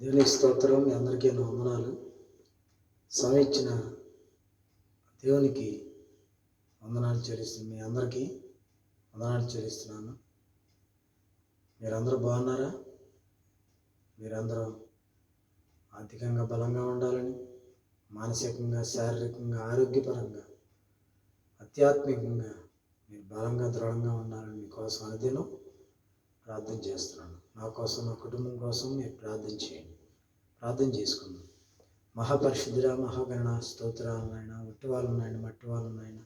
దేవుని స్తోత్రం మీ అందరికీ నా వందనాలు. సమయం ఇచ్చిన దేవునికి వందనాలు చెల్లిస్తున్నాను మీ అందరికీ వందనాలు చెల్లిస్తున్నాను. మీరందరూ బాగున్నారా? మీరందరూ ఆర్థికంగా బలంగా ఉండాలని మానసికంగా శారీరకంగా ఆరోగ్యపరంగా ఆధ్యాత్మికంగా మీరు బలంగా దృఢంగా ఉండాలని మీకోసం అనుదినం ప్రార్థన చేస్తున్నాను. నా కోసం నా కుటుంబం కోసం మీరు ప్రార్థన చేయండి. ప్రార్థన చేసుకుందాం. మహాపరిశుద్ధుర మహాగణ స్తోత్రాలనైనా ఉట్టి నాయన మట్టి నాయన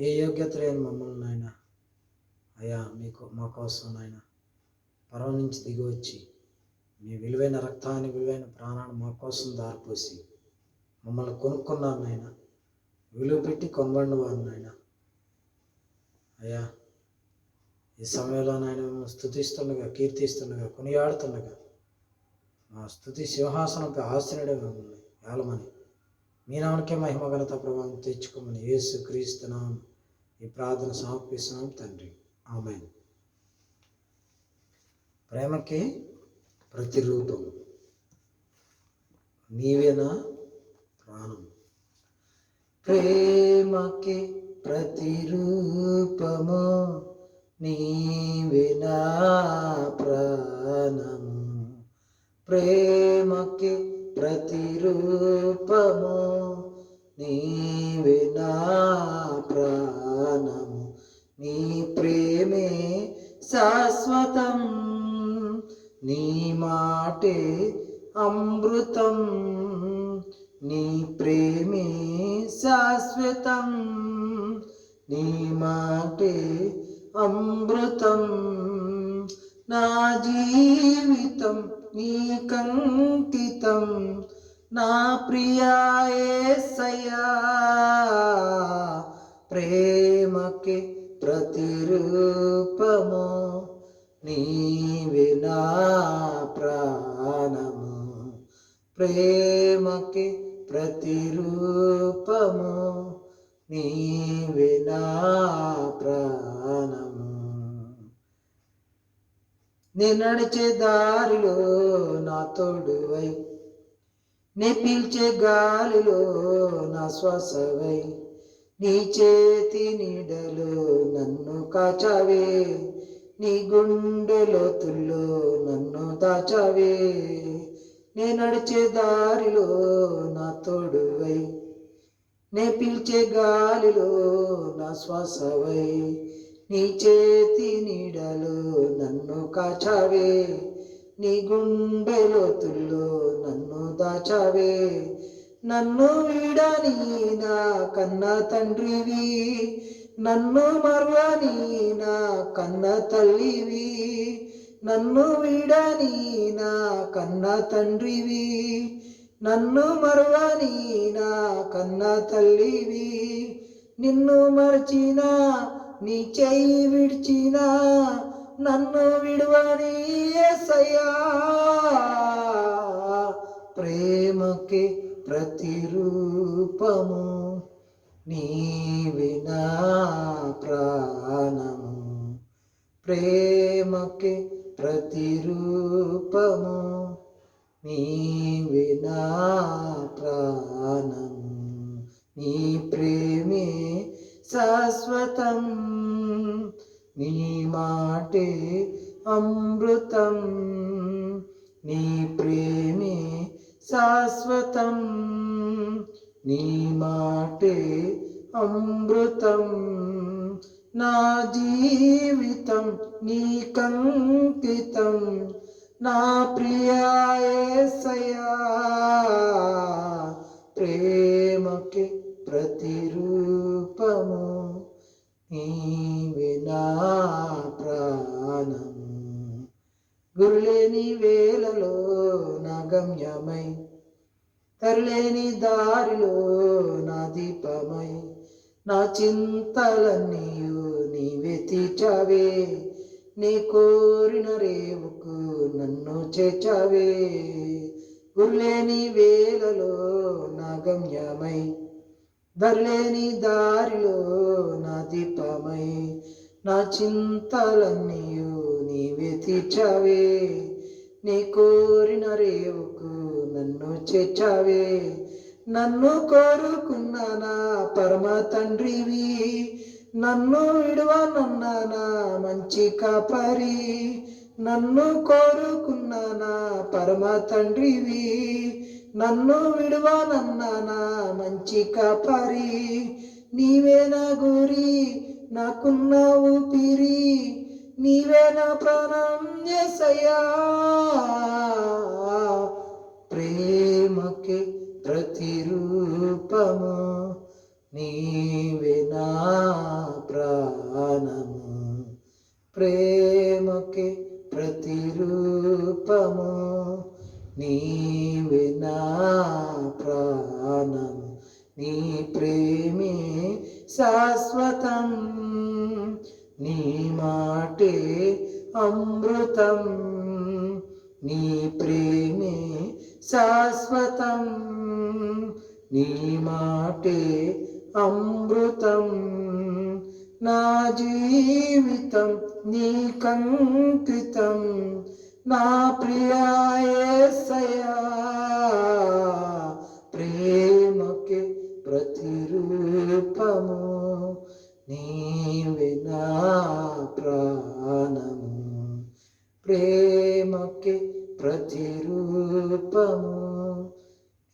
ఏ యోగ్యత లేని మమ్మల్ని నాయన అయ్యా మీకు మా కోసం నాయన పర్వం నుంచి దిగి వచ్చి మీ విలువైన రక్తాన్ని విలువైన ప్రాణాన్ని మా కోసం దారిపోసి మమ్మల్ని కొనుక్కున్నారు నాయన విలువ పెట్టి కొనబడిన వారు నాయన అయ్యా ఈ సమయంలో నాయన స్థుతిస్తుండగా కీర్తిస్తుండగా కొనియాడుతుండగా మా స్థుతి సింహాసనంపై ఆశ్రయుడే మిమ్మల్ని ఏలమని. మీ నామకే మహిమ ఘనత ప్రభావం తెచ్చుకోమని యేసు క్రీస్తున్నాం ఈ ప్రార్థన సమర్పిస్తున్నాం తండ్రి. ఆమె ప్రేమకి ప్రతిరూపం. నీవేనా ప్రాణం. ప్రేమకి ప్రతిరూపము. నీవినా ప్రాణము ప్రేమకి ప్రతిరూపము. నీవినా ప్రాణము నీ ప్రేమే శాశ్వతం. నీ మాటే అమృతం. నీ ప్రేమే శాశ్వతం. నీ మాటే అమృతం నా జీవితం నీకంకితం నా ప్రియాయేసయ్యా ప్రేమకి ప్రతిరూపము నీవే నా ప్రాణము. ప్రేమకి ప్రతిరూపము నీవే నా ప్రాణము. నే నడిచే దారిలో నా తోడువై. నే పీల్చే గాలిలో నా శ్వాసవై. నీ చేతి నీడలో నన్ను కాచావే. నీ గుండె లోతుల్లో నన్ను దాచావే. నే నడిచే దారిలో నా తోడువై. నే పిలిచే గాలిలో నా శ్వాసవై. నీ చేతి నీడలు నన్ను కాచావే నీ గుండె లోతుల్లో నన్ను దాచావే. నన్ను వీడని నా కన్న తండ్రివి నన్ను మర్వని నా కన్న తల్లివి. నన్ను వీడని నా కన్న తండ్రివి నన్ను మరువని నా కన్న తల్లివి. నిన్ను మర్చినా నీ చెయ్యి విడిచిన నన్ను విడువని యేసయ్యా ప్రేమకి ప్రతిరూపము నీవి ప్రాణము. ప్రేమకి ప్రతిరూపము నీవి ప్రాణము. నీ ప్రేమే శాశ్వతం. నీ మాటే అమృతం. నీ ప్రేమే శాశ్వతం. నీ మాటే అమృతం. నా జీవితం నీ కంకితం. నా ప్రియాయేసయా ప్రేమకి ప్రతిరూపము నీవే వినా ప్రాణము. గురులేని వేలలో నగమ్యమై తరలేని దారిలో నా దీపమై నా చింతలన్నీయు నీవే చావే నీ కోరిన రేవుకు నన్ను చేచావే గుర్లేని వేలలో నా గమ్యమై ధరలేని దారిలో నా దీపమై నా చింతలన్నీయు నీవే తీర్చావే. నీ కోరిన రేవుకు నన్ను చేర్చావే. నన్ను కోరుకున్న నా పరమ తండ్రివి. నన్ను విడవనున్నానా నా మంచి కాపరి. నన్ను కోరుకున్న నా పరమ తండ్రివి. నన్ను విడువనన్న నన్న మంచి కాపరి. నీవే నా గురి నాకున్న ఊపిరి. నీవే నా ప్రాణం ఎసయ్యా ప్రేమకి ప్రతిరూపము నీవే నా ప్రాణము. ప్రేమకి ప్రతిరూపము నీవే నా ప్రాణము నీ ప్రేమే శాశ్వతం నీ మాటే అమృతం నీ ప్రేమే శాశ్వతం నీ మాటే అమృతం నా జీవితం నీ కంకితం నా ప్రియాయసయా ప్రేమకి ప్రతిరూపము నీవే నా ప్రాణము. ప్రేమకి ప్రతిరూపము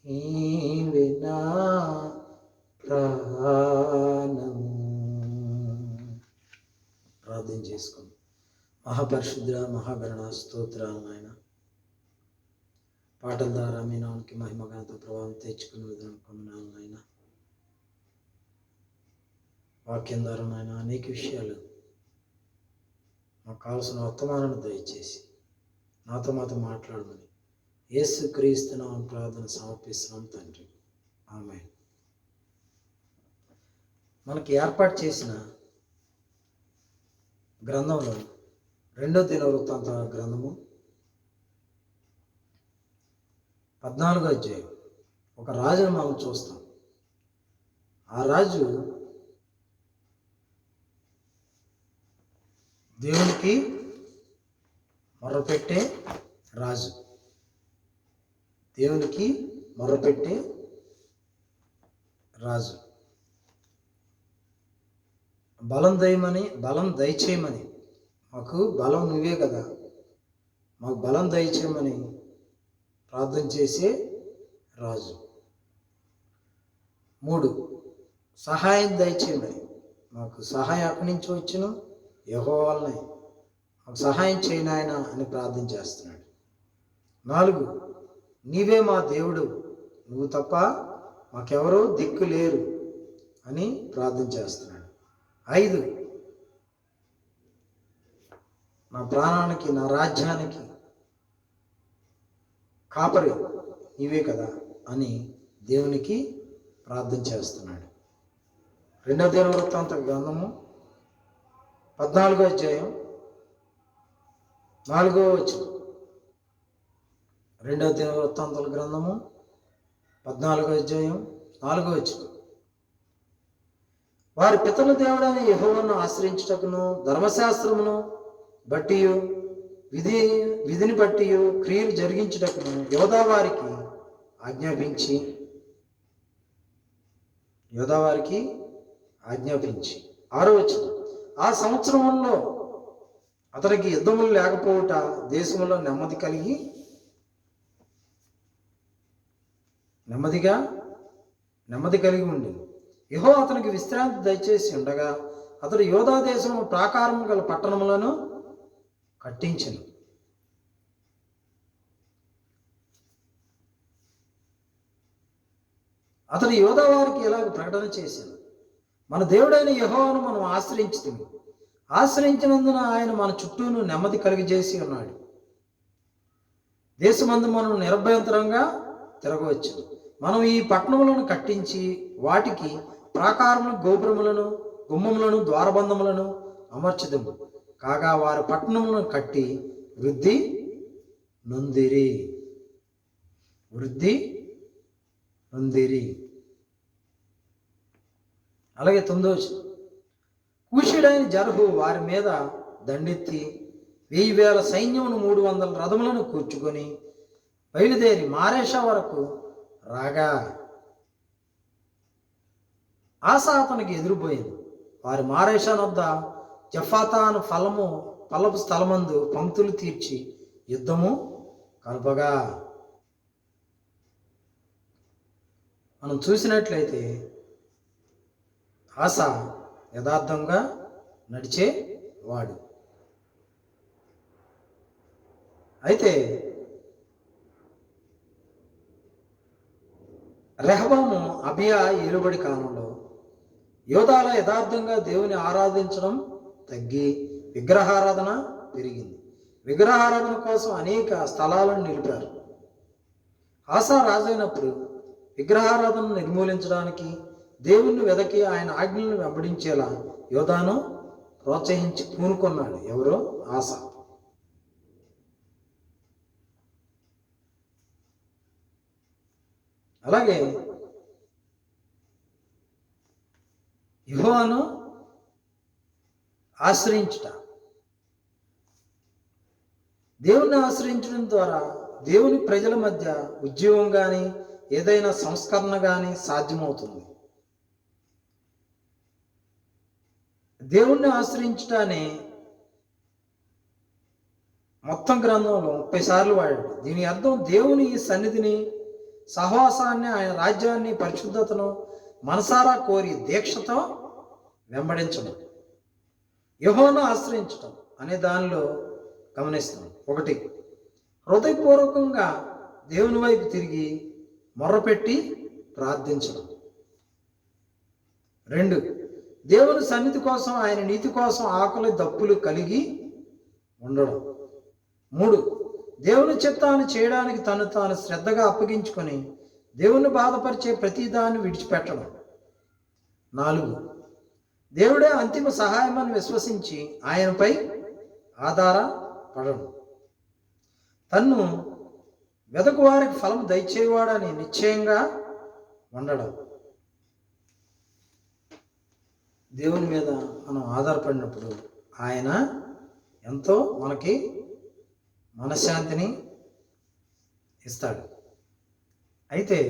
నీవే నా ప్రాణము. ప్రార్థన చేసుకో మహాపరిశుద్ధ మహాగరణ స్తోత్రాలు నాయన. పాటల ద్వారా మీ మహిమ మహిమగాంత ప్రభావం తెచ్చుకునే విధానం కొందనాలు నాయన. వాక్యం ద్వారా నాయన అనేక విషయాలు మాకు కావాల్సిన వర్తమానాన్ని దయచేసి నాతో మాతో మాట్లాడమని యేసు క్రీస్తున్నాం ప్రార్థన సమర్పిస్తున్నాం తండ్రి. ఆమె మనకి ఏర్పాటు చేసిన గ్రంథంలో రెండో దిన వృత్తాంత గ్రంథము. పద్నాలుగో అధ్యాయం. ఒక రాజును మనం చూస్తాం. ఆ రాజు దేవునికి మొర్రపెట్టే రాజు. దేవునికి మొర్రపెట్టే రాజు. బలం దయమని బలం దయచేయమని మాకు బలం నువ్వే కదా. మాకు బలం దయచేయమని ప్రార్థన చేసే రాజు. మూడు సహాయం దయచేయమని. మాకు సహాయం ఎక్కడి నుంచి వచ్చును యహో వల్లనే మాకు సహాయం చేయనాయన అని ప్రార్థన చేస్తున్నాడు. నాలుగు నీవే మా దేవుడు. నువ్వు తప్ప మాకెవరూ దిక్కు లేరు అని ప్రార్థన చేస్తున్నాడు. ఐదు నా ప్రాణానికి నా రాజ్యానికి కాపరి ఇవే కదా అని దేవునికి ప్రార్థన చేస్తున్నాడు. రెండవ దేవవృత్తాంత గ్రంథము పద్నాలుగో అధ్యాయం నాలుగో వచ్చిన రెండవ దేవవృత్తాంతాల గ్రంథము పద్నాలుగో అధ్యాయం నాలుగో వచ్చిన వారి పితల దేవుడైన యహోవను ఆశ్రయించుటకును ధర్మశాస్త్రమును బట్టి విధి విధిని బట్టి క్రియలు జరిగించుటకును యోధావారికి ఆజ్ఞాపించి యోధావారికి ఆజ్ఞాపించి. ఆరో వచ్చిన ఆ సంవత్సరంలో అతనికి యుద్ధములు లేకపోవుట దేశంలో నెమ్మది కలిగి నెమ్మదిగా నెమ్మది కలిగి ఉండి. యహో అతనికి విశ్రాంతి దయచేసి ఉండగా అతడు యోధా దేశం ప్రాకారం గల పట్టణములను కట్టించను. అతడు యోధా వారికి ఇలాగ ప్రకటన చేశాను మన దేవుడైన యహోవాను మనం ఆశ్రయించుతుంది ఆశ్రయించినందున ఆయన మన చుట్టూను నెమ్మది కలిగజేసి ఉన్నాడు. దేశమందు మనం నిర్భయంతరంగా తిరగవచ్చు మనం ఈ పట్టణములను కట్టించి వాటికి ప్రాకారములు గోపురములను గుమ్మములను ద్వారబంధములను అమర్చదము. కాగా వారు పట్టణములను కట్టి వృద్ధి నొందిరి. వృద్ధి నొందిరి. అలాగే తొమ్మిదో కూషుడైన జరహు వారి మీద దండెత్తి వెయ్యి వేల సైన్యమును మూడు వందల రథములను కూర్చుకొని బయలుదేరి మారేష వరకు రాగా ఆశ అతనికి ఎదురుపోయింది. వారి మారేషా వద్ద జఫాతాను ఫలము ఫలపు స్థలమందు పంక్తులు తీర్చి యుద్ధము కలపగా మనం చూసినట్లయితే ఆశ యథార్థంగా నడిచే వాడు అయితే రెహబాము అభియా ఏలుబడి కాలంలో యోధాల యథార్థంగా దేవుని ఆరాధించడం తగ్గి విగ్రహారాధన పెరిగింది. విగ్రహారాధన కోసం అనేక స్థలాలను నిలిపారు. ఆశా రాజైనప్పుడు విగ్రహారాధనను నిర్మూలించడానికి దేవుణ్ణి వెదకి ఆయన ఆజ్ఞలను వెంబడించేలా యోధాను ప్రోత్సహించి పూనుకున్నాడు. ఎవరో? ఆశ అలాగే యుహోను ఆశ్రయించుట. దేవుణ్ణి ఆశ్రయించడం ద్వారా దేవుని ప్రజల మధ్య ఉద్యోగం కానీ ఏదైనా సంస్కరణ కానీ సాధ్యమవుతుంది. దేవుణ్ణి ఆశ్రయించటాన్ని మొత్తం గ్రంథంలో ముప్పై సార్లు వాడాడు. దీని అర్థం దేవుని ఈ సన్నిధిని సహవాసాన్ని ఆయన రాజ్యాన్ని పరిశుద్ధతను మనసారా కోరి దీక్షతో వెంబడించడం. యహోను ఆశ్రయించటం అనే దానిలో గమనిస్తాం ఒకటి హృదయపూర్వకంగా దేవుని వైపు తిరిగి మొర్రపెట్టి ప్రార్థించడం. రెండు దేవుని సన్నిధి కోసం ఆయన నీతి కోసం ఆకలి దప్పులు కలిగి ఉండడం. మూడు దేవుని చిత్తాన్ని చేయడానికి తను తాను శ్రద్ధగా అప్పగించుకొని దేవుని బాధపరిచే ప్రతిదాన్ని విడిచిపెట్టడం. నాలుగు దేవుడే అంతిమ సహాయం అని విశ్వసించి ఆయనపై ఆధారపడడం తన్ను వెదకు వారికి ఫలం దయచేవాడని నిశ్చయంగా ఉండడం. దేవుని మీద మనం ఆధారపడినప్పుడు ఆయన ఎంతో మనకి మనశ్శాంతిని ఇస్తాడు. అయితే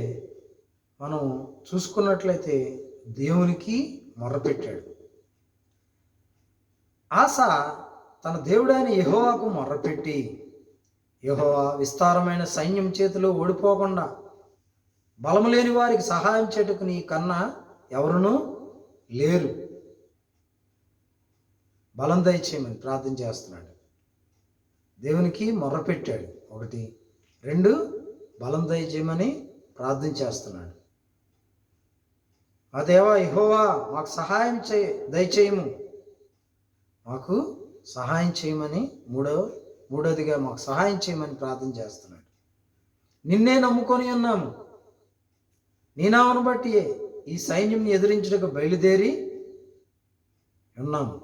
మనం చూసుకున్నట్లయితే దేవునికి మొర్రపెట్టాడు. ఆశ తన దేవుడైన యహోవాకు మొర్రపెట్టి యహోవా విస్తారమైన సైన్యం చేతిలో ఓడిపోకుండా బలము లేని వారికి సహాయం చేటుకు నీ కన్నా ఎవరునూ లేరు. బలం దయచేయమని ప్రార్థన చేస్తున్నాడు. దేవునికి మొర్రపెట్టాడు. ఒకటి. రెండు. బలం దయచేయమని ప్రార్థన చేస్తున్నాడు. మా దేవా ఇహోవా మాకు సహాయం చేయ దయచేయము. మాకు సహాయం చేయమని మూడవ మూడోదిగా మాకు సహాయం చేయమని ప్రార్థన చేస్తున్నాడు. నిన్నే నమ్ముకొని ఉన్నాము. నీ నామను బట్టి ఈ సైన్యం ఎదిరించుటకు బయలుదేరి ఉన్నాము.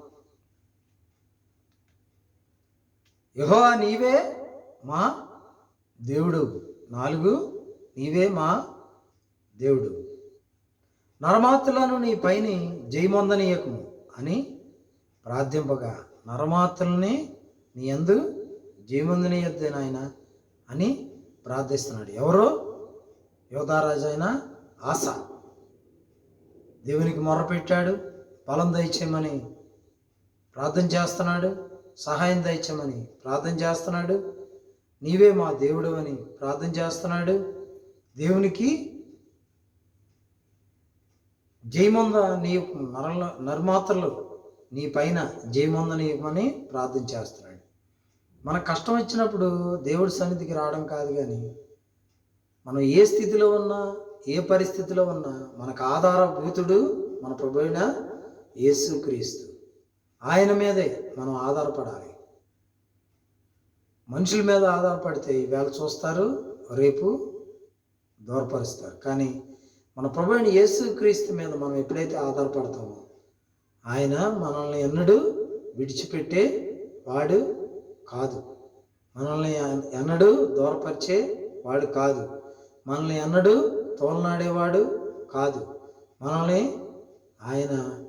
యహో నీవే మా దేవుడు. నాలుగు నీవే మా దేవుడు. నరమాతులను నీ పైని జయమొందనీయకము అని ప్రార్థింపగా నరమాతుల్ని నీ ఎందు జయమొందనీయద్దు నాయన అని ప్రార్థిస్తున్నాడు. ఎవరో? యోధారాజు అయిన ఆశ దేవునికి మొర్రపెట్టాడు బలం దయచేయమని ప్రార్థన చేస్తున్నాడు. సహాయం దయచేయమని ప్రార్థన చేస్తున్నాడు. నీవే మా దేవుడు అని ప్రార్థన చేస్తున్నాడు. దేవునికి జయమంద నీ నరల నర్మాతలు నీ పైన జయమంద ప్రార్థన చేస్తున్నాడు. మన కష్టం వచ్చినప్పుడు దేవుడి సన్నిధికి రావడం కాదు కానీ మనం ఏ స్థితిలో ఉన్నా ఏ పరిస్థితిలో ఉన్నా మనకు ఆధారభూతుడు మన ప్రభు అయిన యేసుక్రీస్తు. ఆయన మీదే మనం ఆధారపడాలి. మనుషుల మీద ఆధారపడితే ఈవేళ చూస్తారు రేపు దూరపరుస్తారు. కానీ మన ప్రభు అయిన యేసుక్రీస్తు మీద మనం ఎప్పుడైతే ఆధారపడతామో ఆయన మనల్ని ఎన్నడూ విడిచిపెట్టే వాడు కాదు. మనల్ని ఎన్నడూ దూరపరిచే వాడు కాదు. మనల్ని ఎన్నడూ తోలనాడేవాడు కాదు. మనల్ని ఆయన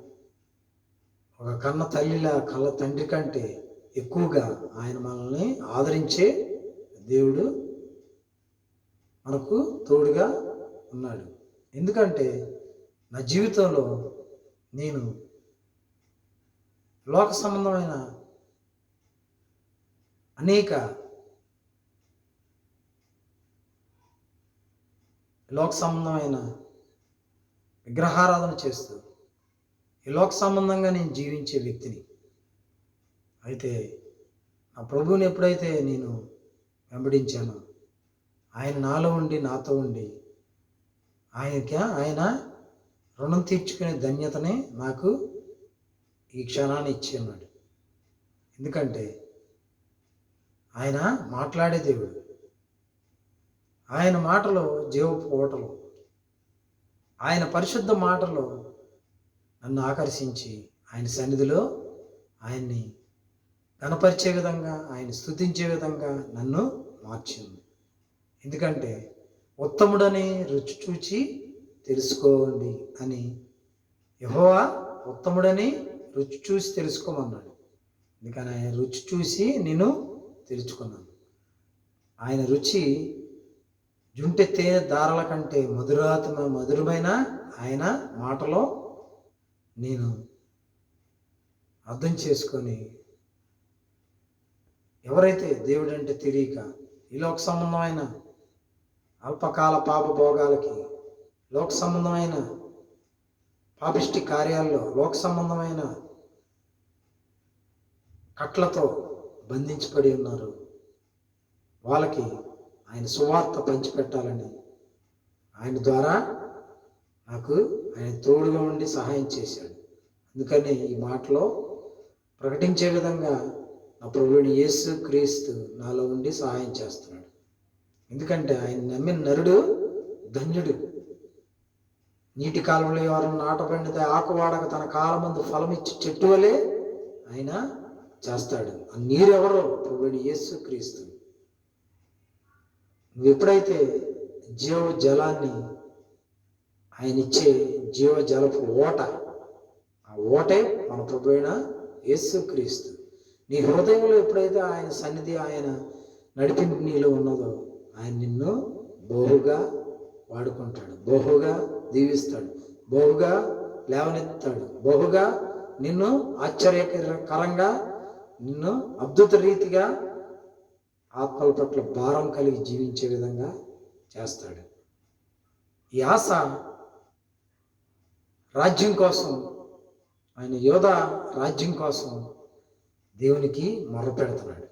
ఒక కన్న తల్లిలా కళ్ళ తండ్రి కంటే ఎక్కువగా ఆయన మనల్ని ఆదరించే దేవుడు మనకు తోడుగా ఉన్నాడు. ఎందుకంటే నా జీవితంలో నేను లోక సంబంధమైన అనేక లోక సంబంధమైన విగ్రహారాధన చేస్తూ ఈ లోక సంబంధంగా నేను జీవించే వ్యక్తిని. అయితే నా ప్రభువుని ఎప్పుడైతే నేను వెంబడించానో ఆయన నాలో ఉండి నాతో ఉండి ఆయనకి ఆయన రుణం తీర్చుకునే ధన్యతనే నాకు ఈ క్షణాన్ని ఇచ్చి ఉన్నాడు ఎందుకంటే ఆయన మాట్లాడే దేవుడు. ఆయన మాటలు జీవపు ఓటలు ఆయన పరిశుద్ధ మాటలు నన్ను ఆకర్షించి ఆయన సన్నిధిలో ఆయన్ని కనపరిచే విధంగా ఆయన స్థుతించే విధంగా నన్ను మార్చింది. ఎందుకంటే ఉత్తముడని రుచి చూచి తెలుసుకోండి అని యహోవా ఉత్తముడని రుచి చూసి తెలుసుకోమన్నాడు. అందుకని ఆయన రుచి చూసి నేను తెలుసుకున్నాను. ఆయన రుచి జుంటె తేనె దారాల కంటే మధురాత్మ మధురమైన ఆయన మాటలో నేను అర్థం చేసుకొని ఎవరైతే దేవుడు అంటే తెలియక ఈ లోక సంబంధమైన అల్పకాల పాప భోగాలకి లోక సంబంధమైన పాపిష్టి కార్యాల్లో లోక సంబంధమైన కట్లతో బంధించబడి ఉన్నారు. వాళ్ళకి ఆయన సువార్త పంచిపెట్టాలని ఆయన ద్వారా నాకు ఆయన తోడుగా ఉండి సహాయం చేశాడు. అందుకని ఈ మాటలో ప్రకటించే విధంగా నా ప్రభుడు యేసు క్రీస్తు నాలో ఉండి సహాయం చేస్తున్నాడు. ఎందుకంటే ఆయన నమ్మిన నరుడు ధన్యుడు. నీటి కాలంలో ఎవరు నాటబడితే ఆకువాడక తన కాలమందు ఫలమిచ్చి చెట్టు వలె ఆయన చేస్తాడు. ఆ నీరు ఎవరో యేసు క్రీస్తు. నువ్వు ఎప్పుడైతే జీవ జలాన్ని ఆయన ఇచ్చే జీవ జలపు ఓట ఆ ఓటే మన ప్రభు అయిన యేసు క్రీస్తు. నీ హృదయంలో ఎప్పుడైతే ఆయన సన్నిధి ఆయన నడిపింపు నీలో ఉన్నదో ఆయన నిన్ను బహుగా వాడుకుంటాడు. బహుగా దీవిస్తాడు. బహుగా లేవనెత్తాడు బహుగా నిన్ను ఆశ్చర్యకరంగా నిన్ను అద్భుత రీతిగా ఆత్మల పట్ల భారం కలిగి జీవించే విధంగా చేస్తాడు. ఈ ఆశ రాజ్యం కోసం ఆయన యోధ రాజ్యం కోసం దేవునికి మొర్ర పెడుతున్నాడు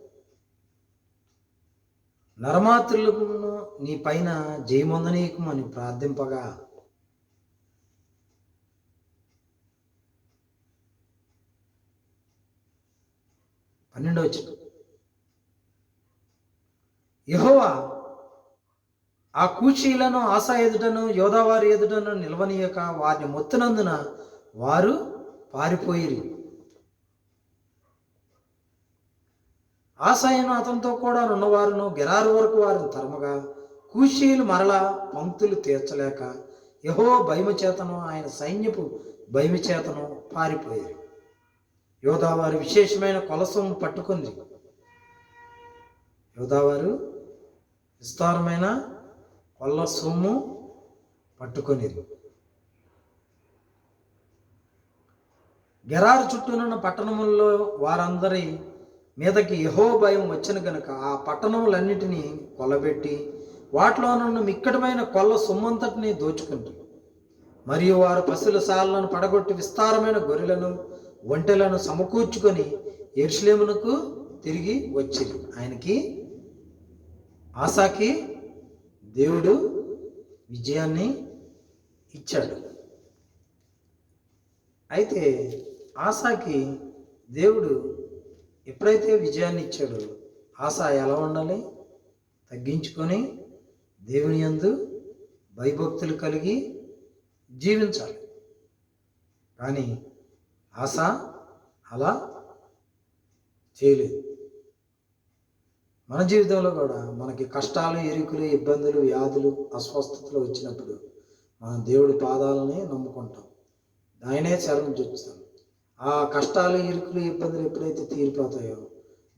నరమాతృలను నీ పైన జయమొందనీయకమని ప్రార్థింపగా పన్నెండో వచ్చిన యహోవా ఆ కూచీలను ఆశా ఎదుటను యోధావారి ఎదుటను నిలవనీయక వారిని మొత్తునందున వారు పారిపోయిరి. ఆశాయను అతనితో కూడా ఉన్నవారును గెరారు వరకు వారిని తరమగా కూషీలు మరలా పంక్తులు తీర్చలేక యహో భయమచేతను ఆయన సైన్యపు భయమచేతను పారిపోయారు. యోధావారు విశేషమైన కొలసం పట్టుకుంది. యోధావారు విస్తారమైన కొల్ల సొమ్ము పట్టుకొని గెరారు చుట్టూనున్న పట్టణముల్లో వారందరి మీదకి యహో భయం వచ్చిన కనుక ఆ పట్టణములన్నిటినీ కొలబెట్టి వాటిలోనున్న మిక్కటమైన కొల్ల సొమ్మంతటిని దోచుకుంటారు మరియు వారు పశుల సాలను పడగొట్టి విస్తారమైన గొర్రెలను ఒంటెలను సమకూర్చుకొని ఎరుసలేమునకు తిరిగి వచ్చింది. ఆయనకి ఆశాకి దేవుడు విజయాన్ని ఇచ్చాడు. అయితే ఆశాకి దేవుడు ఎప్పుడైతే విజయాన్ని ఇచ్చాడో ఆశ ఎలా ఉండాలి? తగ్గించుకొని దేవుని యందు భయభక్తులు కలిగి జీవించాలి. కానీ ఆశ అలా చేయలేదు. మన జీవితంలో కూడా మనకి కష్టాలు ఎరుకులు ఇబ్బందులు వ్యాధులు అస్వస్థతలు వచ్చినప్పుడు మనం దేవుడి పాదాలని నమ్ముకుంటాం. ఆయనే శరణం చూస్తాం ఆ కష్టాలు ఇరుకులు ఇబ్బందులు ఎప్పుడైతే తీరిపోతాయో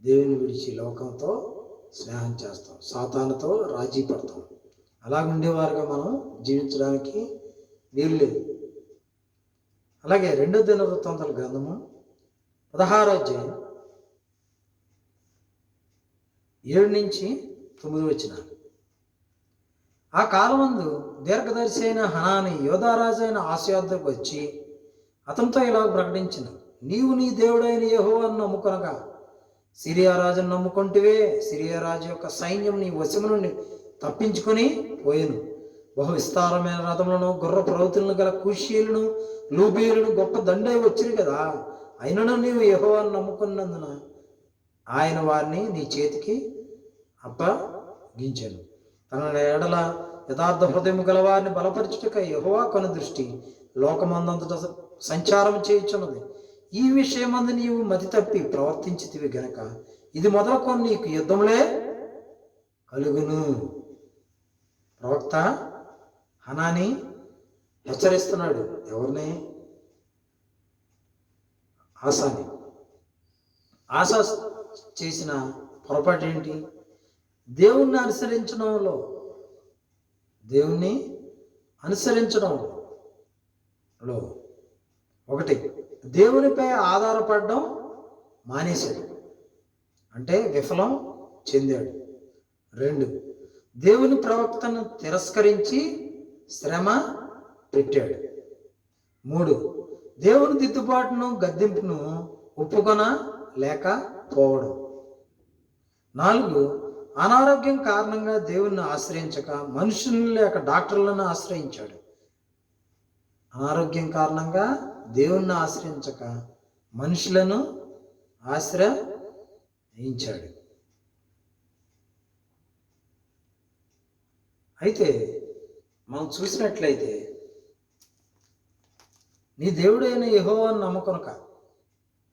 దేవుని విడిచి లోకంతో స్నేహం చేస్తాం. సాతానుతో రాజీ పడతాం అలాగ ఉండేవారుగా మనం జీవించడానికి వీలు లేదు. అలాగే రెండో దిన వృత్తాంతాల గ్రంథము పదహారో అధ్యాయం ఏడు నుంచి తొమ్మిది వచ్చిన ఆ కాలమందు దీర్ఘదర్శి అయిన హనాని యోధారాజు అయిన ఆశయోద్దకు వచ్చి అతనితో ఇలా ప్రకటించిన నీవు నీ దేవుడైన యెహోవాను నమ్ముకొనగా సిరియా రాజును నమ్ముకుంటివే సిరియా రాజు యొక్క సైన్యం నీ వశము నుండి తప్పించుకొని పోయాను. బహు విస్తారమైన రథములను గుర్ర ప్రవృతులను గల కుషీలను లూబీలను గొప్ప దండే వచ్చిరు కదా. అయినను నీవు యెహోవాను నమ్ముకున్నందున ఆయన వారిని నీ చేతికి అప్పగించాను. తన ఎడల యథార్థ హృదయం గల వారిని బలపరచుటక యహోవా కొన దృష్టి. లోకమందంతట సంచారం చేయుచున్నది. ఈ విషయమందు నీవు మతి తప్పి ప్రవర్తించితివి గనక. ఇది మొదలుకొని నీకు యుద్ధములే కలుగును. ప్రవక్త హనాని హెచ్చరిస్తున్నాడు. ఎవరిని? ఆశాని ఆశ చేసిన పొరపాటు ఏంటి? దేవుణ్ణి అనుసరించడంలో దేవుణ్ణి అనుసరించడంలో ఒకటి దేవునిపై ఆధారపడడం మానేశాడు. అంటే విఫలం చెందాడు. రెండు దేవుని ప్రవక్తను తిరస్కరించి శ్రమ పెట్టాడు. మూడు దేవుని దిద్దుబాటును గద్దెంపును ఒప్పుకొన లేకపోవడం నాలుగు అనారోగ్యం కారణంగా దేవుణ్ణి ఆశ్రయించక మనుషులను లేక డాక్టర్లను ఆశ్రయించాడు. అనారోగ్యం కారణంగా దేవుణ్ణి ఆశ్రయించక మనుషులను ఆశ్రయించాడు. అయితే మనం చూసినట్లయితే నీ దేవుడైన యెహోవాను నమ్మకొనక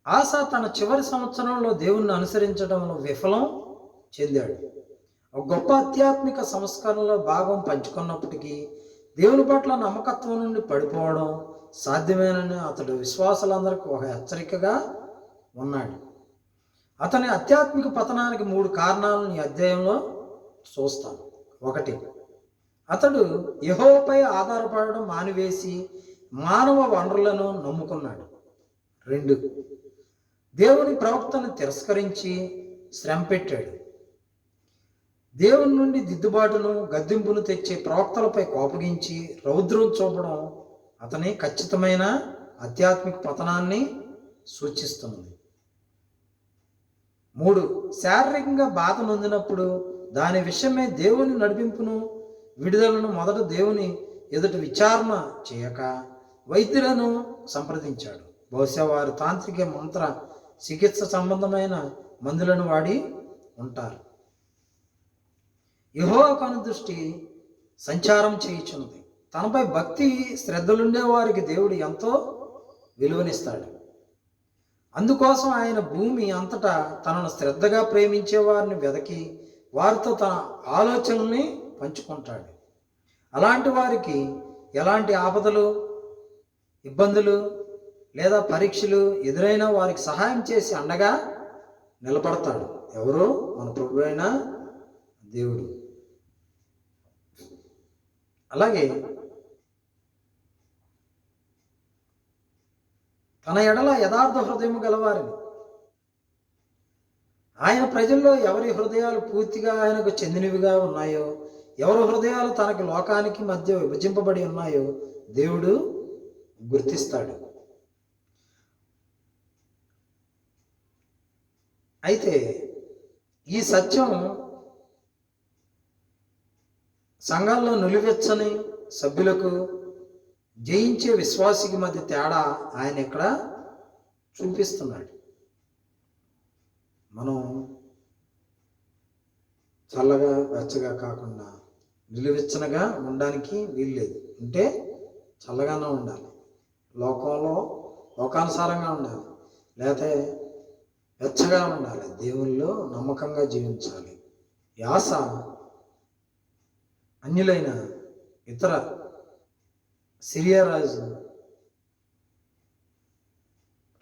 ఆశ తన చివరి సంవత్సరంలో దేవుణ్ణి అనుసరించడంలో విఫలం చెందాడు. ఒక గొప్ప ఆధ్యాత్మిక సంస్కరణలో భాగం పంచుకున్నప్పటికీ దేవుని పట్ల నమ్మకత్వం నుండి పడిపోవడం సాధ్యమేనని అతడు విశ్వాసులందరికీ ఒక హెచ్చరికగా ఉన్నాడు. అతని ఆధ్యాత్మిక పతనానికి మూడు కారణాలను ఈ అధ్యాయంలో చూస్తాను. ఒకటి అతడు యహోపై ఆధారపడడం మానివేసి మానవ వనరులను నమ్ముకున్నాడు. రెండు దేవుని ప్రవక్తను తిరస్కరించి శ్రమ పెట్టాడు. దేవుని నుండి దిద్దుబాటును గద్దింపును తెచ్చే ప్రవక్తలపై కోపగించి రౌద్రం చూపడం అతని ఖచ్చితమైన ఆధ్యాత్మిక పతనాన్ని సూచిస్తుంది. మూడు శారీరకంగా బాధ నొందినప్పుడు దాని విషయమే దేవుని నడిపింపును విడుదలను మొదట దేవుని ఎదుట విచారణ చేయక వైద్యులను సంప్రదించాడు. బహుశా వారు తాంత్రిక మంత్ర చికిత్స సంబంధమైన మందులను వాడి ఉంటారు. యహో కను దృష్టి సంచారం చేయించున్నది. తనపై భక్తి శ్రద్ధలుండే వారికి దేవుడు ఎంతో విలువనిస్తాడు. అందుకోసం ఆయన భూమి అంతటా తనను శ్రద్ధగా ప్రేమించే వారిని వెదకి వారితో తన ఆలోచనల్ని పంచుకుంటాడు. అలాంటి వారికి ఎలాంటి ఆపదలు ఇబ్బందులు లేదా పరీక్షలు ఎదురైనా వారికి సహాయం చేసి అండగా నిలబడతాడు. ఎవరు? మన ప్రభు అయిన దేవుడు. అలాగే తన ఎడల యథార్థ హృదయం గలవారిని. ఆయన ప్రజల్లో ఎవరి హృదయాలు పూర్తిగా ఆయనకు చెందినవిగా ఉన్నాయో ఎవరి హృదయాలు తనకి లోకానికి మధ్య విభజింపబడి ఉన్నాయో దేవుడు గుర్తిస్తాడు. అయితే ఈ సత్యం సంఘాల్లో నులివెచ్చని సభ్యులకు జయించే విశ్వాసికి మధ్య తేడా ఆయన ఇక్కడ చూపిస్తున్నాడు. మనం చల్లగా వెచ్చగా కాకుండా నిలువెచ్చనగా ఉండడానికి వీలు లేదు. అంటే చల్లగానే ఉండాలి. లోకంలో లోకానుసారంగా ఉండాలి. లేకపోతే వెచ్చగా ఉండాలి. దేవుల్లో నమ్మకంగా జీవించాలి. యాస అన్యులైన ఇతర సిరియా రాజు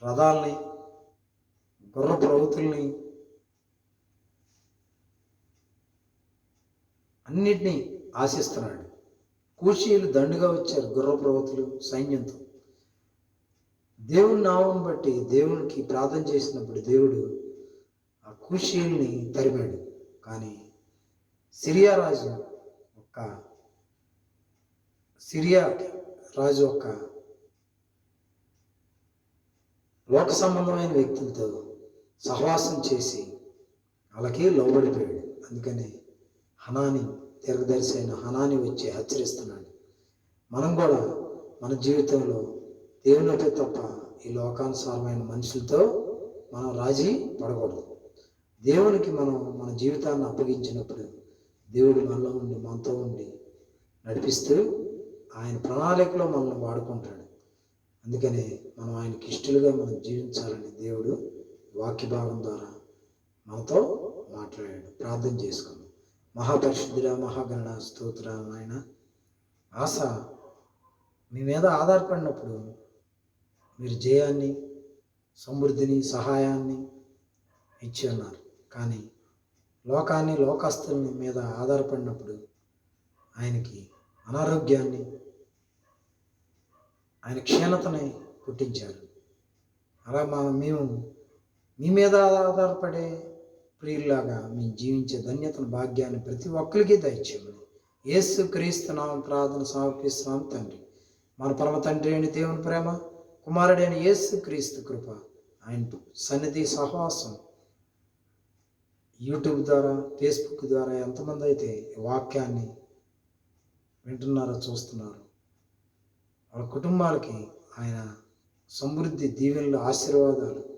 రథాల్ని గుర్ర ప్రవృత్తుల్ని అన్నిటినీ ఆశిస్తున్నాడు. కూషీలు దండుగా వచ్చారు గుర్రప్రవతులు సైన్యంతో. దేవుని నామం బట్టి దేవునికి ప్రార్థన చేసినప్పుడు దేవుడు ఆ కూషీల్ని తరిమాడు. కానీ సిరియా రాజు ఒక్క సిరియా రాజు ఒక్క లోక సంబంధమైన వ్యక్తులతో సహవాసం చేసి అలాగే లోబడిపోయాడు. అందుకని హనాని దీర్ఘదర్శి అయిన హనాని వచ్చి హెచ్చరిస్తున్నాడు. మనం కూడా మన జీవితంలో దేవునితో తప్ప ఈ లోకానుసారమైన మనుషులతో మనం రాజీ పడకూడదు. దేవునికి మనం మన జీవితాన్ని అప్పగించినప్పుడు దేవుడు మనలో ఉండి మనతో ఉండి నడిపిస్తూ ఆయన ప్రణాళికలో మనల్ని వాడుకుంటాడు. అందుకనే మనం ఆయనకి ఇష్టలుగా మనం జీవించాలని దేవుడు వాక్య భాగం ద్వారా మనతో మాట్లాడాడు. ప్రార్థన చేసుకున్నాం మహాపరిశుద్ధుడ మహాగణ స్తోత్ర ఆయన ఆశ మీ మీద ఆధారపడినప్పుడు మీరు జయాన్ని సమృద్ధిని సహాయాన్ని ఇచ్చి ఉన్నారు. కానీ లోకాన్ని లోకస్తుల్ని మీద ఆధారపడినప్పుడు ఆయనకి అనారోగ్యాన్ని ఆయన క్షీణతని పుట్టించారు. అలా మా మేము మీ మీద ఆధారపడే ప్రియుల్లాగా మేము జీవించే ధన్యతను భాగ్యాన్ని ప్రతి ఒక్కరికి దయచేయమని. యేసు క్రీస్తునామం ప్రార్థన సమర్పిస్తున్నాం తండ్రి. మన పరమ తండ్రి అయిన దేవుని ప్రేమ కుమారుడైన యేసు క్రీస్తు కృప ఆయన సన్నిధి సహవాసం యూట్యూబ్ ద్వారా ఫేస్బుక్ ద్వారా ఎంతమంది అయితే వాక్యాన్ని వింటున్నారో చూస్తున్నారు. వాళ్ళ కుటుంబాలకి ఆయన సమృద్ధి దీవెనలు ఆశీర్వాదాలు